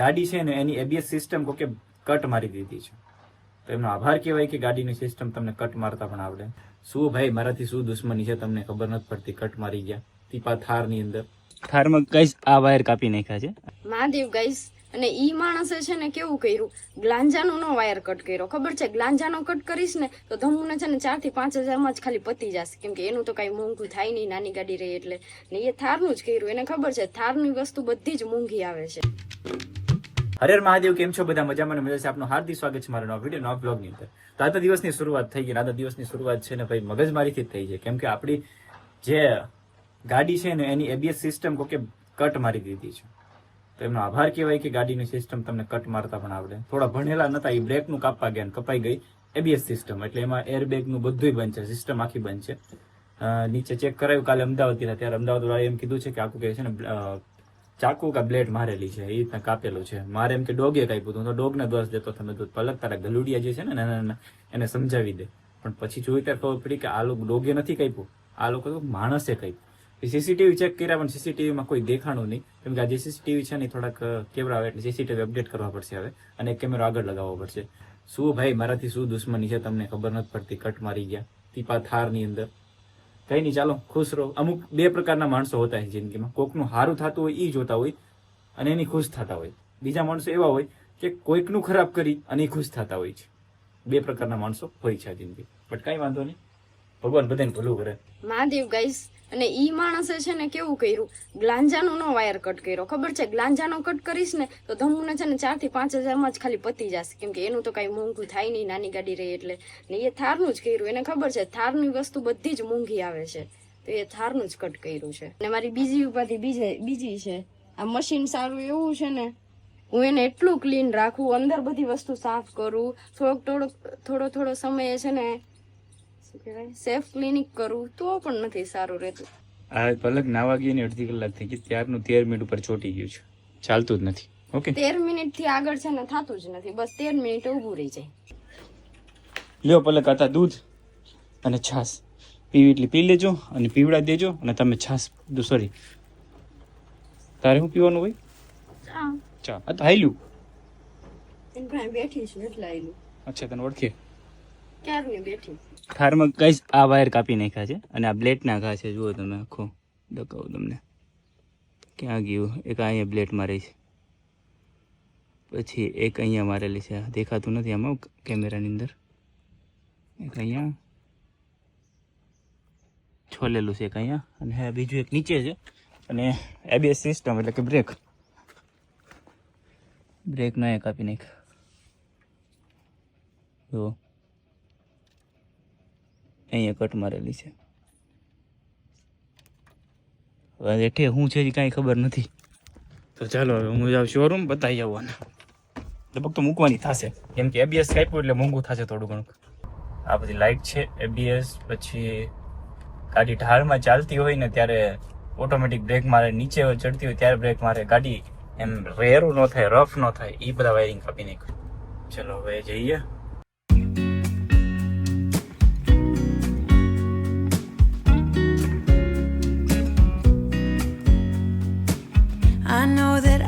ગાડી છે ને એની એબીએસ સિસ્ટમ કોકે કટ મારી દીધી છે. તો એમનો આભાર કહેવાય કે ગાડીની સિસ્ટમ તમને કટ મારતા પણ આવડે. શું ભાઈ મારાથી શું દુશ્મની છે? તમને ખબર નથી પડતી કટ મારી ગયા. ટીપા થારની અંદર. થારમાં કઈ આ વાયર કાપી નાખ્યા છે? મહાદેવ ગાઈસ અને ઈ માણસે છે ને કેવું કર્યું? ગ્લાંજાનો નો વાયર કટ કર્યો. ખબર છે? ગ્લાંજાનો કટ કરીશ ને તો ધમુને છે ને ચારથી પાંચ હજારમાં જ ખાલી પતી જશે. કેમ કે એનું તો કઈ મોંઘું થાય નહીં નાની ગાડી રહી એટલે. ને એ થારનું જ કર્યું. એને ખબર છે? થારની વસ્તુ બધી જ મોંઘી આવે છે. હરેર મહાદેવ, કેમ છો? બધા મજામાં મજા છે. આપનું હાર્દિક સ્વાગત છે મારા નવા વીડિયો નવા બ્લોગની અંદર. તો આજના દિવસની શરૂઆત થઈ ગઈ આજના દિવસની શરૂઆત છે ને ભાઈ મગજમારીથી જ થઈ છે. કેમ કે આપણી જે ગાડી છે ને એની એબીએસ સિસ્ટમ કોકે કટ મારી દીધી છે. તો એમનો આભાર કહેવાય કે ગાડીની સિસ્ટમ તમને કટ મારતા પણ આવડે. થોડા ભણેલા નતા એ બ્રેકનું કાપવા ગયા કપાઈ ગઈ એબીએસ સિસ્ટમ એટલે એમાં એરબેગનું બધુંય બંધ છે. સિસ્ટમ આખી બંધ છે. નીચે ચેક કરાયું. કાલે અમદાવાદ ગયા ત્યારે અમદાવાદ વાળાએ એમ કીધું છે કે આખું કહે છે ને ચાકુ કા બ્લેડ મારેલી છે, એ રીતના કાપેલું છે. મારે એમ કે ડોગે કાપ્યું હતું તો ડોગને દોષ દેતો, તમે તો પલક તારા ગલુડિયા જે છે ને નાના નાના એને સમજાવી દે. પણ પછી જોઈ ત્યારે ખબર પડી કે આ લોકો ડોગે નથી કાપ્યું. આ લોકો તો માણસે કાપ્યું. સીસીટીવી ચેક કર્યા પણ સીસીટીવીમાં કોઈ દેખાણું નહીં. કેમ કે આ જે સીસીટીવી છે ને થોડાક કેમેરા આવે એટલે સીસીટીવી અપડેટ કરવા પડશે હવે. અને કેમેરો આગળ લગાવવો પડશે. શું ભાઈ, મારાથી શું દુશ્મની છે, તમને ખબર નથી પડતી, કટ મારી ગયા. ટીપા થારની અંદર. કઈ નહીં, ચાલો, ખુશ રહો. અમુક બે પ્રકારના માણસો હોતા હોય જિંદગીમાં. કોકનું સારું થતું હોય એ જોતા હોય, અને એની ખુશ થતા હોય. બીજા માણસો એવા હોય કે કોઈકનું ખરાબ કરી અને ખુશ થતા હોય છે. બે પ્રકારના માણસો હોય છે આ જિંદગી બટ કઈ વાંધો નહીં. ભગવાન બધાને ભલું કરે. મહાદેવ ગાઈસ અને ઈ માણસે છે ને કેવું કર્યું? ગ્લાંજાનો નો વાયર કટ કર્યો. ખબર છે? ગ્લાંજાનો કટ કરીશ ને, તો ધમુને છે ને ચારથી પાંચ હજારમાં જ ખાલી પતી જશે. કેમ કે એનું તો કઈ મોંઘું થાય નહીં, નાની ગાડી રહી એટલે. ને એ થારનું જ કર્યું. એને ખબર છે? થારની વસ્તુ બધી જ મોંઘી આવે છે. તો એ થારનું જ કટ કર્યું છે. અને મારી બીજી ઉપાધિ બીજે, બીજી છે. આ મશીન સારું એવું છે ને, હું એને એટલું ક્લીન રાખું, અંદર બધી વસ્તુ સાફ કરું. થોડોક થોડોક, થોડો થોડો સમયે છે ને શું કહેવાય? સેફ ક્લિનિક કરું તો પણ નથી સારું રહેતું. આ પલક નાવા ગઈ ને અડધી કલાક થઈ ગઈ. ત્યારનું તેર મિનિટ ઉપર ચોટી ગયું છે. ચાલતું જ નથી. ઓકે? તેર મિનિટથી આગળ છે ને થતું જ નથી. બસ તેર મિનિટ ઊભું રહી જાય. લ્યો પલક આતા દૂધ અને છાશ. પીવી એટલી પી લેજો અને પીવડા દેજો અને તમે છાશ સોરી તારે શું પીવાનું હોય? ચા. આ તો હાઈલું બેઠી છું એટલે હાઈલું અચ્છા તને ઓળખે? ક્યારની બેઠી? થારમાં કઈ આ વાયર કાપી નાખ્યા છે અને આ બ્લેટ નાખ્યા છે, જુઓ તમે આખો દકાવું તમને. ક્યાં ગયું? એક અહીંયા બ્લેટ મારી છે. પછી એક અહીંયા મારેલી છે. દેખાતું નથી આમાં કેમેરાની અંદર. એક અહીંયા છોલેલું છે એક અહીંયા અને બીજું એક નીચે છે. અને એબીએસ સિસ્ટમ એટલે કે બ્રેક બ્રેકનો એ કાપી નાખ જો અહીંયા કટ મારેલી છે. હવે હેઠે શું છે કાંઈ ખબર નથી. તો ચાલો હવે હું જાઉં શોરૂમ બતાવી આવવાના લગભગ તો મૂકવાની થશે. કેમ કે એબીએસ કાપ્યું એટલે મોંઘું થશે થોડું ઘણું. આ બધી લાઇટ છે એબીએસ પછી ગાડી ઢાળમાં ચાલતી હોય ને ત્યારે ઓટોમેટિક બ્રેક મારે નીચે ચડતી હોય ત્યારે બ્રેક મારે ગાડી એમ રેરું ન થાય રફ ન થાય એ બધા વાયરિંગ કાપી નાખ્યું. ચલો હવે જઈએ.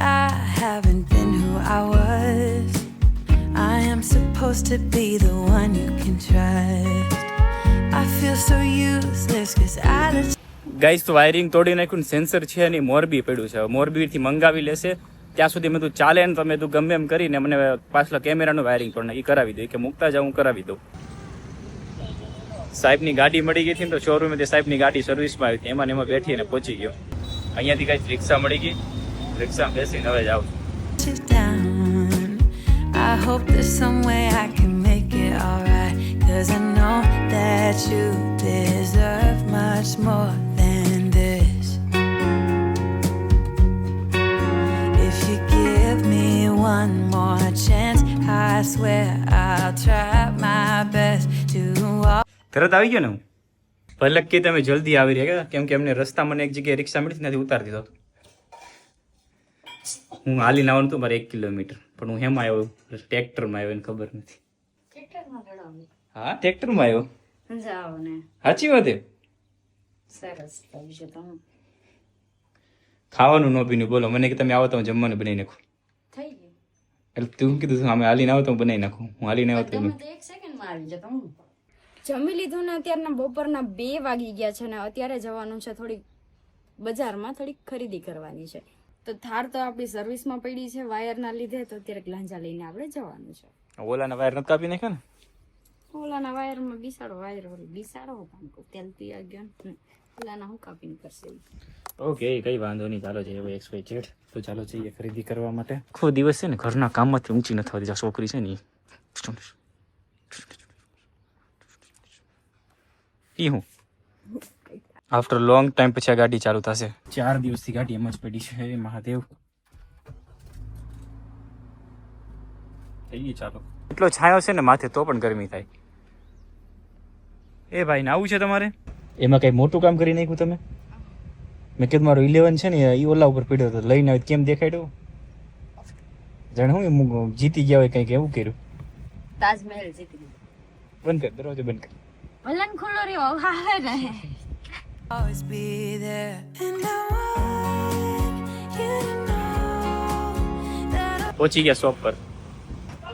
I haven't been who I was. I am supposed to be the one you can trust. I feel so useless cause I let guys તો વાયરિંગ તોડી નાખ્યું સેન્સર છે અને મોરબી પડ્યું છે. મોરબીથી મંગાવી લેશે. ત્યાં સુધી મેં તું ચાલે ને તમે તું ગમે એમ કરીને મને પાછલા કેમેરાનું વાયરિંગ પણ એ કરાવી દઉં કે મૂકતા જાઉં કરાવી દઉં. સાહેબની ગાડી મળી ગઈ હતી તો શોરૂમે સાહેબની ગાડી સર્વિસમાં આવી હતી. એમાં એમાં બેઠીને પહોંચી ગયો. અહીંયાથી કાંઈ રિક્ષા મળી ગઈ. રિક્ષામાં બેસીને હવે જાઉં you down. I hope there's some way I can make it alright. Cause I know that you deserve much more than this. If you give me one more chance, I swear I'll try my best to walk. તરત આવી ગયો ને હું પલક કે તમે જલ્દી આવી રહ્યા કેમ કે એમને રસ્તા મને એક જગ્યાએ રિક્ષા મળી ત્યાંથી ઉતારી દીધો હતો હું હાલીને આવવાનું હતું મારે એક કિલોમીટર પણ હું હેમાં આવ્યો? ટ્રેક્ટરમાં આવ્યો એને ખબર નથી. હા? ટ્રેક્ટરમાં આવ્યો? જાઓ ને સાચી વાત સરસ તમે. ખાવાનું ન પીનું બોલો મને કે તમે આવો તો હું જમવાનું બનાવી નાખું. થઈ ગયું. એટલે તું કીધું અમે હાલીને આવો તો હું બનાવી નાખું. હું હાલીને આવો તો તમે એમ. તો એક સેકન્ડમાં આવી જતો હું જમી લીધું ને અત્યારના બપોરના બે વાગી ગયા છે ને અત્યારે જવાનું છે થોડીક બજારમાં થોડીક ખરીદી કરવાની છે. તો થાર તો આપણી સર્વિસમાં પડી છે વાયરના લીધે તો અત્યારે ગ્લાંજા લઈને આપણે જવાનું છે. ઓલાના વાયર નથી કાપી નાખ્યા ને? ઓલાના વાયરમાં બિસાડો વાયર ઓલી બિસાડો પણ તેલ પી ગયો ને. ઓલાના હું કાપીને કરશે. ઓકે કઈ વાંધો નહીં. ચાલો જઈએ એક્સ વાય ઝેડ તો ચાલો જઈએ ખરીદી કરવા માટે. આખો દિવસ છે ને ઘરના કામમાંથી ઊંચી નથી થતી આ છોકરી છે ને એ હું? આફ્ટર લોંગ ટાઈમ પછી આ ગાડી ચાલુ થશે. ચાર દિવસથી ગાડી એમ જ પડી છે મહાદેવ. થઈ ગઈ ચાલો. એટલો છાયો છે ને માથે તો પણ ગરમી થાય. એ ભાઈ ને આવું છે તમારે? એમાં કઈ મોટું કામ કરી નાખ્યું તમે? મેં કીધું મારું ઇલેવન છે ને એ ઓલા ઉપર પીડ્યો હતો લઈને આવ્યો કેમ દેખાડ્યો જાણે હું એમ જીતી ગયા હોય કંઈક એવું કર્યું. તાજમહેલ જીતી લીધો. બંધ કર દરવાજો બંધ કર. મલન ખુલ્લો રહ્યો હા ને. Always be there. And I want you to know that I પહોંચી ગયા શોપ પર.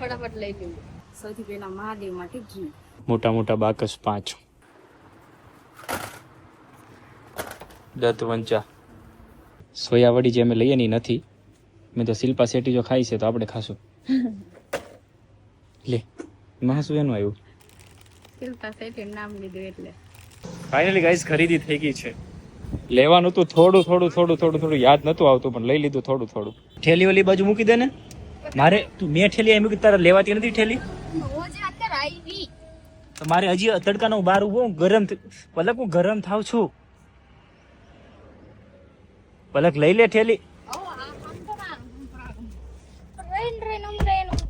ફટાફટ લઈ લીધું સૌથી પહેલા મહાદેવ માટે ઘી. મોટા મોટા બાકસ પાંચ. દત્ત વંચા. સોયાવડી જે અમે લઈએ ની નથી. મેં તો શિલ્પા શેટ્ટી જો ખાઈ છે તો આપણે ખાશું. લે એમાં શું એનું આવ્યું. શિલ્પા શેટ્ટી નામ લીધું એટલે. ફાઇનલી ગાઈસ ખરીદી થઈ ગઈ છે. લેવાનું તો થોડું થોડું થોડું થોડું થોડું યાદ નતું આવતું પણ લઈ લીધું થોડું થોડું. ઠેલી ઓલી બાજુ મૂકી દે ને. મારે તું મેં ઠેલી એમ મૂકી તારે લેવાતી નથી ઠેલી? તો મારે હજી તડકાનો બાર ઊભો હું ગરમ પલક હું ગરમ થાવ છું. પલક લઈ લે ઠેલી.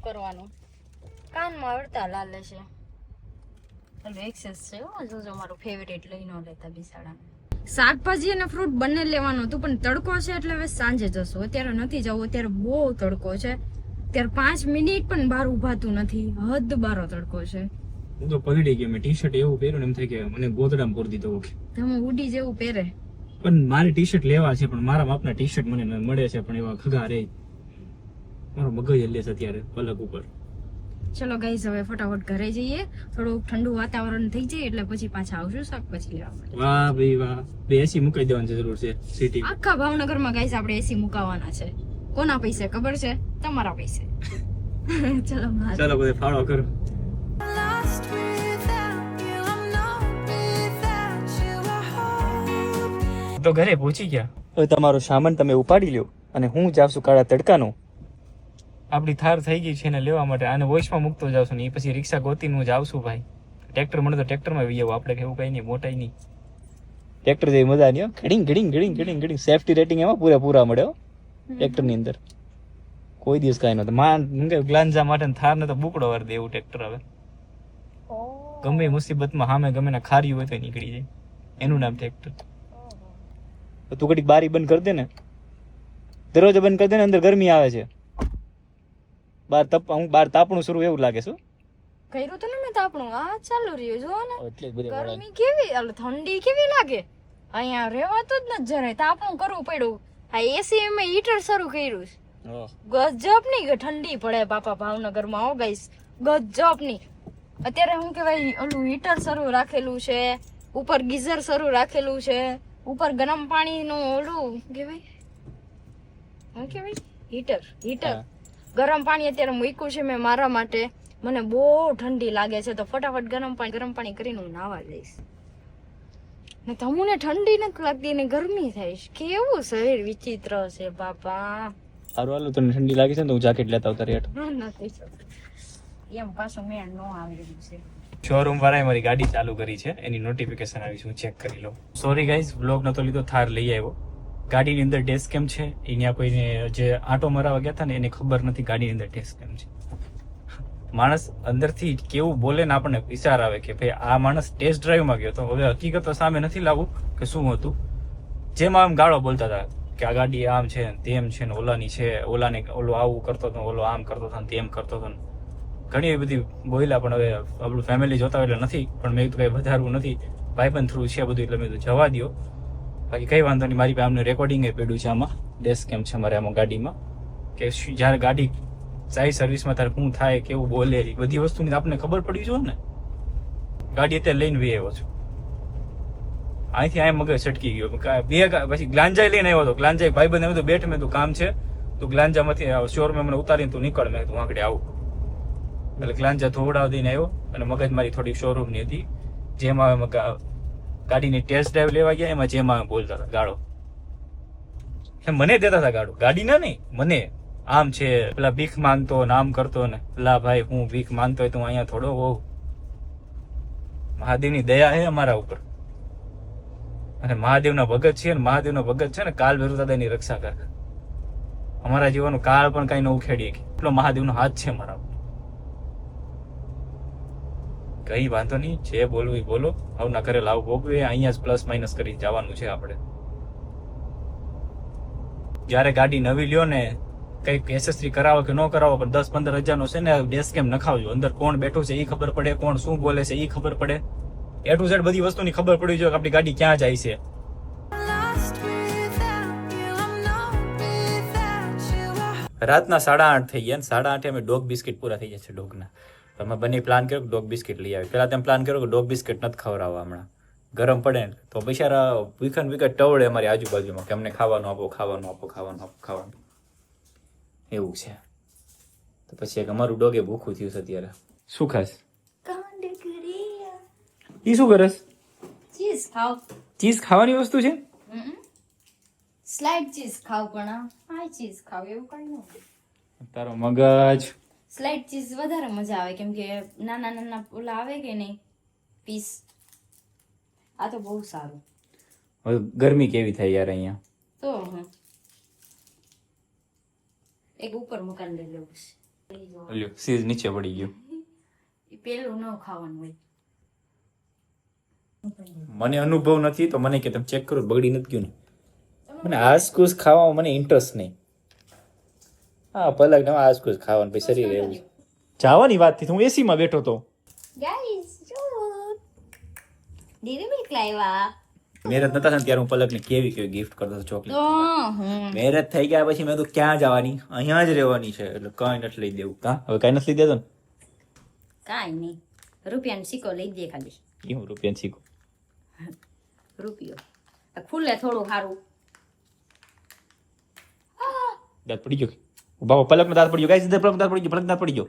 કરવાનું? કાનમાં વળતા લાલે છે. ચાલો એક્સેસ છે હો જોજો મારું ફેવરેટ લઈ ન લેતા બિસાડા શાકભાજી અને ફ્રૂટ બંને લેવાનું હતું પણ તડકો છે એટલે હવે સાંજે જશું. અત્યારે નથી જવું અત્યારે બહુ તડકો છે. અત્યારે પાંચ મિનિટ પણ બહાર ઉભાતું નથી. હદ બારો તડકો છે. હું તો પલડી ગયો. મેં ટી શર્ટ એવું પહેર્યું એમ થાય કે મને ગોદડામાં પૂરી દીધો તમે ઉડી જેવું પહેરે. પણ મારે ટી શર્ટ લેવા છે પણ મારા માપના ટી શર્ટ મને મળે છે પણ એવા ખગા રે મારો મગજ હલે છે અત્યારે પલક ઉપર. ચલો ગાઈઝ હવે ફટાફટ ઘરે જઈએ. થોડું ઠંડુ વાતાવરણ થઈ જાય એટલે પછી પાછા આવશું શાકભાજી લેવા માટે. વાહ ભાઈ વાહ. બે એસી મુકાઈ દેવાની જરૂર છે સિટી આખા ભાવનગરમાં ગાઈઝ આપણે એસી મુકાવાના છે. કોના પૈસે ખબર છે? તમારા પૈસે. ચલો ચલો ચાલો બધે ફાળો કરો. તો ઘરે પહોંચી ગયા. હવે તમારો સામાન તમે ઉપાડી લ્યો અને હું જાઉં છું કાળા તડકાનો. આપણી થાર થઈ ગઈ છે એને લેવા માટે. આને વોઇસમાં મૂકતો જાઉં છું ને એ પછી રિક્ષા ગોતીનું હું જાઉં છું ભાઈ. ટ્રેક્ટર મળે તો ટ્રેક્ટરમાં વી આવું. આપણે કેવું કઈ નહીં મોટાઈ નહીં. ટ્રેક્ટર જેવી મજા નહીં ઘડીંગ ઘડીંગ ઘડીંગ ઘડીંગ ઘડીંગ સેફટી રેટિંગ એમાં પૂરા પૂરા મળે હો. ટ્રેક્ટરની અંદર. કોઈ દિવસ કાંઈ નહોતું. માન હું કે ગ્લાન્ઝા માટે ને થારને તો બુકડો વાર દે એવું ટ્રેક્ટર હવે. ગમે એ મુસીબતમાં સામે ગમે ને ખાર્યું હોય તો નીકળી જાય. એનું નામ ટ્રેક્ટર. તું ઘડીક બારી બંધ કરી દે ને. દરવાજો બંધ કરી દે ને અંદર ગરમી આવે છે. બાર તપ હું બાર તાપણું શરૂ એવું લાગે છું કર્યું તો ને મેં તાપણું? આ ચાલુ રહ્યું જો ને. એટલે ગરમી કેવી અલ ઠંડી કેવી લાગે? અહીંયા રહેવાતું જ ન જરાય તાપણું કરવું પડ્યું. આ એસી મેં હીટર શરૂ કર્યું છે. ગજબની ઠંડી પડે બાપા ભાવનગરમાં હો ગાઈસ. ગજબની. અત્યારે હું કહેવાય ઓલું હીટર શરૂ રાખેલું છે ઉપર ગીઝર શરૂ રાખેલું છે ઉપર ગરમ પાણીનું ઓલું કેવાય? કહેવાય શું કહેવાય? Heater heater. હા. ગરમ પાણી અત્યારે મૂક્યું છે મેં મારા માટે. મને બહુ ઠંડી લાગે છે. તો ફટાફટ ગરમ પાણી ગરમ પાણી કરીને હું નાવા જઈશ. ને તમને ઠંડી નથી લાગતી ને ગરમી થાય છે. કેવું શરીર વિચિત્ર છે બાપા. સારું હાલો તને ઠંડી લાગે છે ને તો હું જાકેટ લેતા આવતા રેટ. નથી એમ પાછું મેળ ન આવેલું છે. શોરૂમ વાળાએ મારી ગાડી ચાલુ કરી છે. એની નોટિફિકેશન આવી છે. હું ચેક કરી લઉં. સોરી ગાઈઝ બ્લોગ નતો લીધો. થાર લઈ આવ્યો. ગાડીની અંદર ડેસ્ક કેમ છે? અહીંયા કોઈને જે આંટો મરાવા ગયા હતા ને, એને ખબર નથી ગાડીની અંદર ડેસ્ક કેમ છે. માણસ અંદરથી કેવું બોલે ને આપણને વિચાર આવે કે ભાઈ, આ માણસ ટેસ્ટ ડ્રાઈવમાં ગયો. તો હવે હકીકત સામે નથી લાવવું કે શું હતું. જેમાં આમ ગાળો બોલતા હતા કે આ ગાડી આમ છે ને, તેમ છે ને, ઓલાની છે, ઓલાને ઓલો આવું કરતો હતો ઓલો આમ કરતો હતો તેમ કરતો હતો ઘણી એવી બધી બોલ્યા પણ હવે આપણું ફેમિલી જોતા એટલે નથી. પણ મેં કીધું કંઈ વધારવું નથી. ભાઈ પણ થ્રુ છે બધું એટલે મેં કીધું જવા દ્યો. બાકી કઈ વાંધો નહીં, મારી પાસે આમને રેકોર્ડિંગ પડ્યું છે આમાં. ડેસ્ક કેમ છે મારે આમાં ગાડીમાં. કે જ્યારે ગાડી જાય સર્વિસમાં ત્યારે શું થાય, કેવું બોલે, એ બધી વસ્તુની આપણને ખબર પડી જોઈએ ને. ગાડી અત્યારે લઈને વી આવ્યો છું. અહીંથી અહીં મગજ છટકી ગયો. બે પછી ગ્લાંજાઈ લઈને આવ્યો હતો. ગ્લાંજાઈ ભાઈ બંધ તો બેઠ, મેં તું કામ છે. તું ગ્લાંજામાંથી શોરમાં મને ઉતારીને તું નીકળ. મેં તું આગળ આવું. એટલે ગ્લાંજા ધોવડાવી દઈને આવ્યો અને મગજ મારી થોડી શોરૂમની હતી. જેમાં ગાડીની ટેસ્ટ ડ્રાઈવ લેવા ગયા, એમાં જેમાં બોલતા હતા, ગાળો. મને દેતા હતા ગાડો ના નહીં, મને. આમ છે, પેલા ભીખ માંગતો ને આમ કરતો ને. પેલા ભાઈ, હું ભીખ માંગતો હોય તો હું અહીંયા થોડો હોઉં. મહાદેવની દયા છે અમારા ઉપર. અને મહાદેવના ભગત છે ને, મહાદેવનો ભગત છે ને, કાલ વિરુદ્ધાદાની રક્ષા કરે અમારા જીવનનું કાળ પણ કઈ ન ઉખેડી શકે એટલો મહાદેવનો હાથ છે મારા ઉપર કઈ વાંધો નહીં, જે બોલવું એ બોલો. આવના ઘરે લાવ ભોગવે. અહીંયા જ પ્લસ માઇનસ કરી જવાનું છે આપણે. જ્યારે ગાડી નવી લ્યો ને, કંઈક એસેસરી કરાવો કે ન કરાવો, પણ દસ પંદર હજારનો છે ને ડેસ્ક કેમ નખાવજો? અંદર કોણ બેઠું છે એ ખબર પડે, કોણ શું બોલે છે એ ખબર પડે. એ ટુ ઝેડ બધી વસ્તુની ખબર પડવી જોઈએ કે આપણી ગાડી ક્યાં જાય છે. રાતના સાડા આઠ થઈ ગયા સાડા આઠે અમે ડોગ બિસ્કિટ પૂરા થઈ જાય છે ડોગના. તો અમે બંને પ્લાન કર્યો કે ડોગ બિસ્કિટ લઈ આવી પહેલાં તેમ પ્લાન કર્યો કે ડોગ બિસ્કિટ નથી ખવડાવવા હમણાં. ગરમ પડે ને તો બિચારા વિખન વિખન ટવડે અમારી આજુબાજુમાં કે અમને ખાવાનું આપો ખાવાનું આપો ખાવાનું આપો ખાવાનું એવું છે. તો પછી એક અમારું ડોગે ભૂખું થયું છે અત્યારે. શું ખાસ ઈ શું કરસ? ચીઝ ખાવ. ચીઝ ખાવાની વસ્તુ છે? સ્લાઇડ ચીઝ ખાવ પણ આ ચીઝ ખાવ એવું કઈ ન તારો મગજ. સ્લાઇડ ચીઝ વધારે મજા આવે કેમ કે નાના નાના ઓલા આવે કે નહીં પીસ આ તો બહુ સારું. હવે ગરમી કેવી થાય યાર અહીંયા? તો એક ઉપર મકાન લઈ લેવું છે. સીઝ નીચે પડી ગયું. પેલું ન ખાવાનું હોય. મને અનુભવ નથી તો મને કે તમે ચેક કરો બગડી નથી ગયું ને. મને આસકુસ ખાવામાં મને ઇન્ટરેસ્ટ નહીં. હા પલક ને આસકૂસ ખાવાનું પછી શરીર એવું. જવાની વાતથી હું એસી માં બેઠો તો મેરેજ નતા થાય ત્યારે હું પલકને કેવી કેવી ગિફ્ટ કરતો હતો ચોકલેટ મેરેજ થઈ ગયા પછી મેં તો ક્યાં જવાની? અહીંયા જ રહેવાની છે. એટલે કઈ નથી લઈ દેવું. કા હવે કઈ નથી લઈ દેતો ને? કાંઈ નહીં. રૂપિયાનો સિક્કો લઈ દે ખાલી કેવું હું રૂપિયા શીખું રૂપિયો. ખુલે થોડું સારું દાંત પડી ગયો બાબા પલકમાં દાંત પડી ગયો. ગાઈસ પલક દાંત પડી ગયો પલક દાંત પડી ગયો.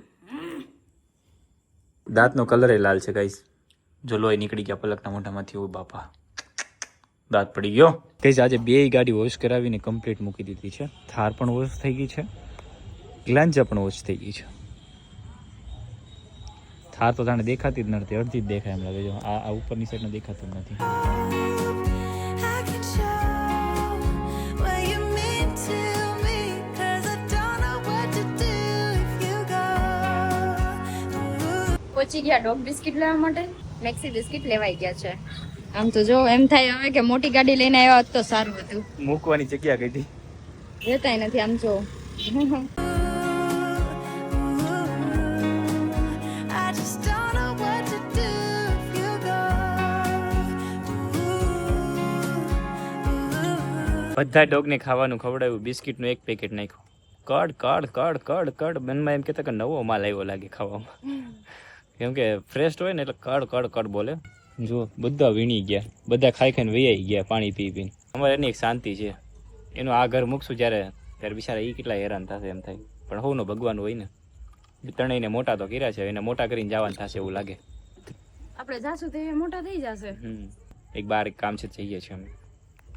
દાંતનો કલર એ લાલ છે ગાઈસ. જો લોહી નીકળી ગયા પલકના મોઢામાંથી ઓ બાપા. દાંત પડી ગયો. કઈ આજે બે ગાડી વોશ કરાવીને કમ્પ્લીટ મૂકી દીધી છે. થાર પણ વોશ થઈ ગઈ છે. ગ્લાન્જા પણ વોશ થઈ ગઈ છે. થાર તો જાણે દેખાતી જ નથી અડધી જ દેખાય એમ લાગે છે. આ આ ઉપરની સાઈડને દેખાતું જ નથી. પહોંચી ગયા ડોગ બિસ્કિટ લેવા માટે. મેક્સી બિસ્કિટ લેવાઈ ગયા છે. આમ તો જો એમ થાય હવે કે મોટી ગાડી લઈને આવ્યા હોત તો સારું હતું. મૂકવાની જગ્યા કઈ હતી. રહેતાય નથી આમ જો. બધા ડોગને ખાવાનું ખવડાવ્યું બિસ્કિટનું એક પેકેટ નાખ્યું. કડ કડ કડ કડ કડ. મનમાં એમ કહેતા કે નવો માલ આવ્યો લાગે ખાવામાં. કેમ કે ફ્રેશ હોય ને એટલે કડ કડ કડ બોલે. જો બધા વીણી ગયા. બધા ખાઈ ખાઈને વૈયાઈ ગયા પાણી પી પીને. અમારે એની એક શાંતિ છે. એનું આ ઘર મૂકશું જ્યારે ત્યારે બિચારા એ કેટલા હેરાન થશે એમ થાય. પણ હોવનો ભગવાન હોય ને. ત્રણેયને મોટા તો કર્યા છે એને મોટા કરીને જવાનું થશે એવું લાગે. આપણે જાશું તે મોટા થઈ જશે. એક બાર એક કામ છે જઈએ છીએ અમે.